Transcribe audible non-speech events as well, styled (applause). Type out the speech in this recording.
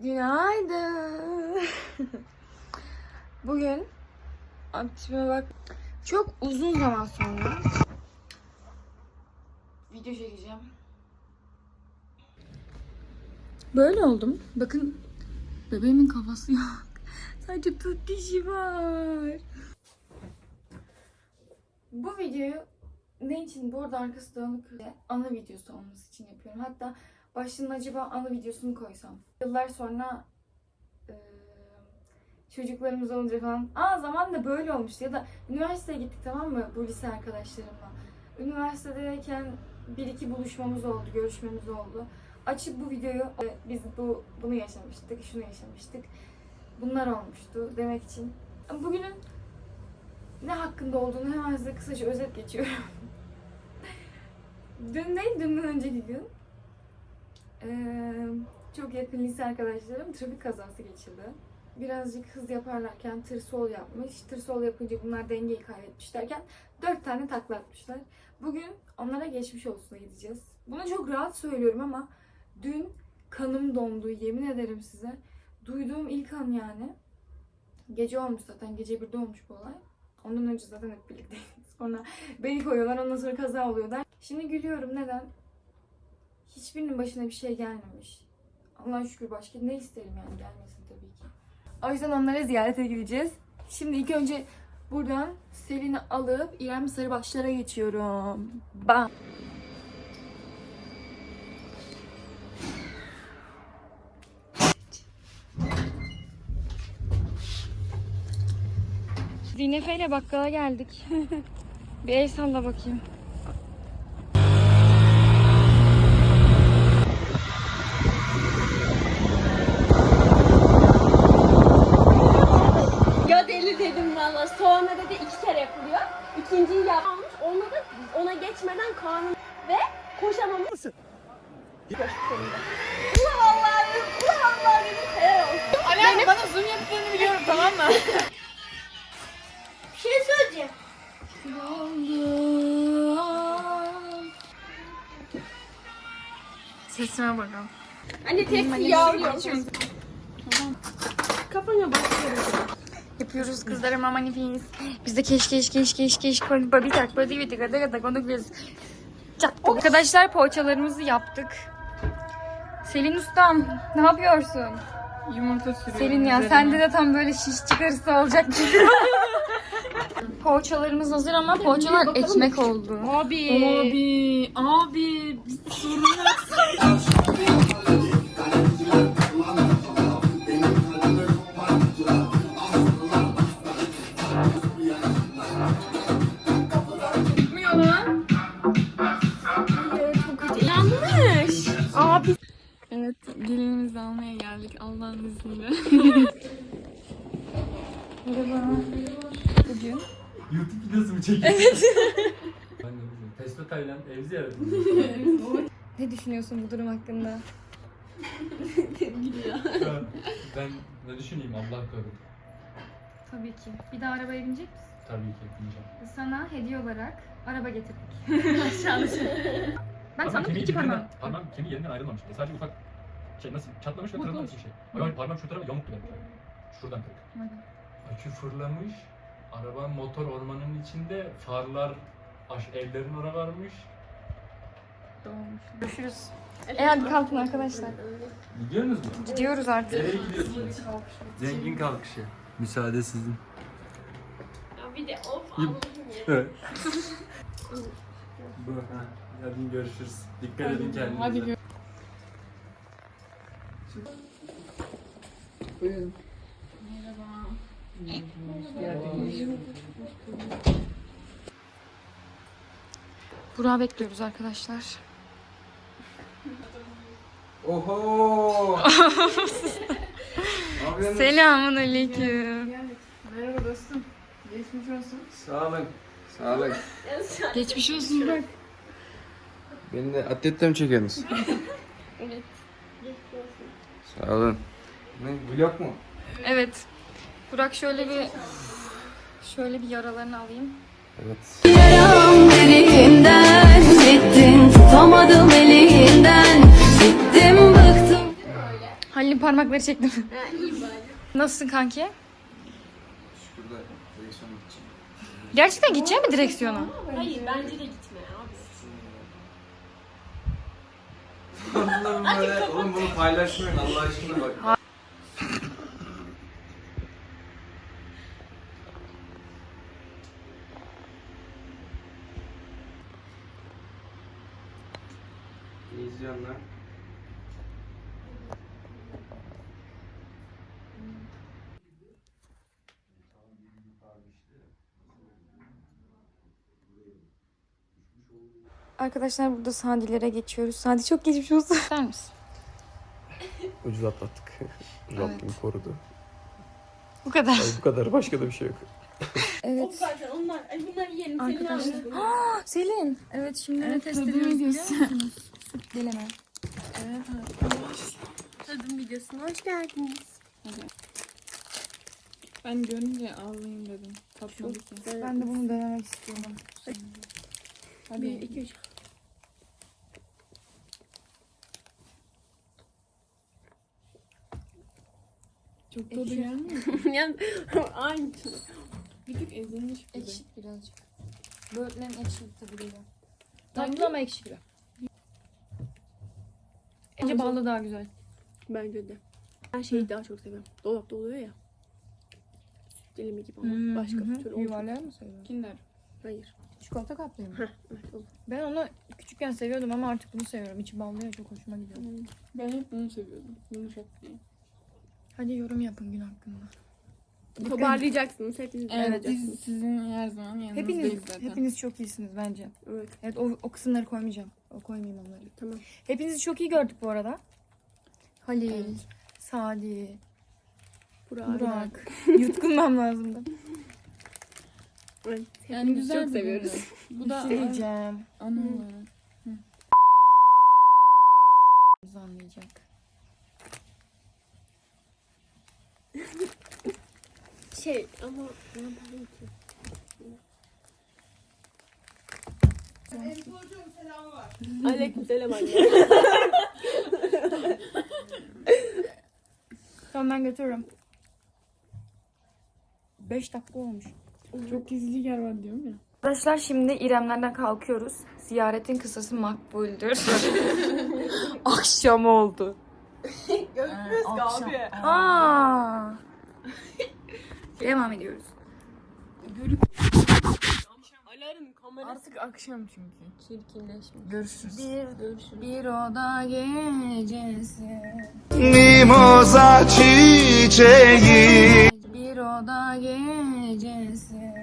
Günaydın. (laughs) Bugün aktifime bak. Çok uzun zaman sonra video çekeceğim. Böyle oldum. Bakın bebeğimin kafası yok. (laughs) Sadece tut dişi var. Bu videoyu ne için? Bu arada arkası ve ana videosu olması için yapıyorum. Hatta başlığına acaba ana videosunu koysam. Yıllar sonra çocuklarımız olunca falan aa zaman da böyle olmuştu ya da üniversiteye gittik tamam mı bu lise arkadaşlarımla. Üniversitedeyken bir iki buluşmamız oldu, görüşmemiz oldu. Açıp bu videoyu biz bu bunu yaşamıştık, şunu yaşamıştık. Bunlar olmuştu demek için. Bugünün ne hakkında olduğunu hemen size kısaca özet geçiyorum. (laughs) Dün değil, dünden önceki gün. Ee, çok yakın lise arkadaşlarım trafik kazası geçirdi. Birazcık hız yaparlarken tır sol yapmış. Tır sol yapınca bunlar dengeyi kaybetmiş derken dört tane takla atmışlar. Bugün onlara geçmiş olsuna gideceğiz. Bunu çok rahat söylüyorum ama dün kanım dondu yemin ederim size. Duyduğum ilk an yani. Gece olmuş zaten. Gece birde olmuş bu olay. Ondan önce zaten hep birlikteyiz. (laughs) Sonra beni koyuyorlar ondan sonra kaza oluyor der. Şimdi gülüyorum neden? Hiçbirinin başına bir şey gelmemiş. Allah'a şükür başka ne isterim yani gelmesin tabii ki. O yüzden onlara ziyarete gideceğiz. Şimdi ilk önce buradan Selin'i alıp İrem Sarıbaşlar'a geçiyorum. Bam. Zinefe ile bakkala geldik. (laughs) bir el salla bakayım. Ulan vallahi dedim. Ulan. Helal olsun. Alem bana zoom yaptığını biliyorum tamam mı? Bir şey söyleyeceğim. Sesime bakalım. Anne tepsi yağlıyor. Kafana bakıyorum. Yapıyoruz kızlarım aman hepiniz. Biz de keş keş keş keş keş babi tak babi gada gada konu biz. Arkadaşlar poğaçalarımızı yaptık. Selin ustam ne yapıyorsun? Yumurta sürüyorum. Selin ya üzerine. sende de tam böyle şiş çıkarsa olacak gibi. (laughs) Poğaçalarımız hazır ama poğaçalar ekmek oldu. Abi. Abi. Abi. Sorun yok. (laughs) Merhaba. Bugün YouTube videosu mu çekiyorsun? Evet. ben. (laughs) Testo Tayland ev ziyareti. ne düşünüyorsun bu durum hakkında? Ya, ben ne düşüneyim Allah korusun. Tabii ki. Bir daha arabaya binecek misin? Tabii ki yapmayacağım. Sana hediye olarak araba getirdik. (laughs) Aşağıda. ben Ama sandım kemiği iki parmağım. Parmağım kemiği yerinden ayrılmamış. Sadece ufak şey nasıl çatlamış ve kırılmamış bir şey. Ama parmağım şu tarafa yamuktu benim. Şuradan kırık. Hadi. Akü fırlamış. Araba motor ormanın içinde. Farlar aş, evlerin oraya varmış. Görüşürüz. E hadi kalkın arkadaşlar. Gidiyorsunuz mu? Gidiyoruz artık. Nereye gidiyorsunuz? Zengin kalkışı. Müsaade sizin. Bir de of. Allah'ım ya. Evet. (laughs) Bu. Ha. Hadi görüşürüz. Dikkat edin kendinize. Hadi gör. Burak'ı bekliyoruz arkadaşlar. Oho! (laughs) Selamun aleyküm. Merhaba dostum. Geçmiş olsun. Sağ olun. Sağ olun. Geçmiş olsun Burak. Beni de atletle mi çekiyorsunuz? (laughs) Evet. Sağ olun. Ne, vlog mu? Evet. Burak şöyle bir şöyle bir yaralarını alayım. Evet. Yaram derinden bittin tutamadım elinden bittim bıktım Halil'in parmakları çektim. Ha, iyi bari. Nasılsın kanki? Şurada gideceğim. Gerçekten gidecek mi direksiyona? Hayır bence de gitme abi. Allah'ım böyle. Oğlum bunu paylaşmayın Allah aşkına bak. Lan? Arkadaşlar burada Sadi'lere geçiyoruz. Sadi çok geçmiş olsun. İster misin? Ucuz atlattık. (laughs) Rabbim korudu. Bu kadar. Ay, bu kadar başka da bir şey yok. O Evet. zaten onlar. Ay bunlar yiyelim. Arkadaşlar. Selin. Evet şimdi ne test ediyoruz biliyor musunuz? Dileme. Evet Tadım videosuna hoş geldiniz. Ben görünce ağlayayım dedim. Tatmadı ki. Ben de bunu denemek istiyorum. Hadi. Bir, iki, üç. Çok tadı gelmiyor. (laughs) yani (laughs) aynı. Bir tık ezilmiş gibi. Ekşi birazcık. Böğürtlerin ekşi tabii değil. Tatlı ama ekşi gibi. Bence ballı daha güzel. Bence de. Ben şeyi daha çok seviyorum. Dolapta oluyor ya. Dilimi gibi ama başka bir türlü olmuyor. Yuvarlayan mı seviyorsun? Kinder. Hayır. Çikolata kaplıyı mı? Heh, evet olur. Ben onu küçükken seviyordum ama artık bunu seviyorum. İçi ballı ya çok hoşuma gidiyor. Ben hep bunu seviyordum. Yumuşak diye. Hadi yorum yapın gün hakkında. Toparlayacaksınız hepiniz. Evet biz sizin her zaman yanınızdayız Hepiniz, zaten. hepiniz çok iyisiniz bence. Evet Evet o, o kısımları koymayacağım. O koymayayım onları. tamam. Hepinizi çok iyi gördük bu arada. Halil, Evet. Sadi, Burak. Burak. (laughs) Yutkunmam lazımdı. Evet, Yani hepinizi güzel çok bir seviyoruz. Bu da şey diyeceğim. anı olarak. Bizi anlayacak. (laughs) Şey ama ne yapayım ki? Aleyküm selam anne. Tamam ben götürürüm. 5 dakika olmuş. Çok gizli yer var diyorum ya. Arkadaşlar şimdi İremlerden kalkıyoruz. Ziyaretin kısası makbuldür. (laughs) Akşam oldu. Akşam. abi. Aa. (laughs) Devam ediyoruz. Alarm kamerası Artık akşam çünkü. çirkinleşmiş. Görüşürüz. Bir, bir oda gecesi. Mimoza çiçeği Bir oda gecesi.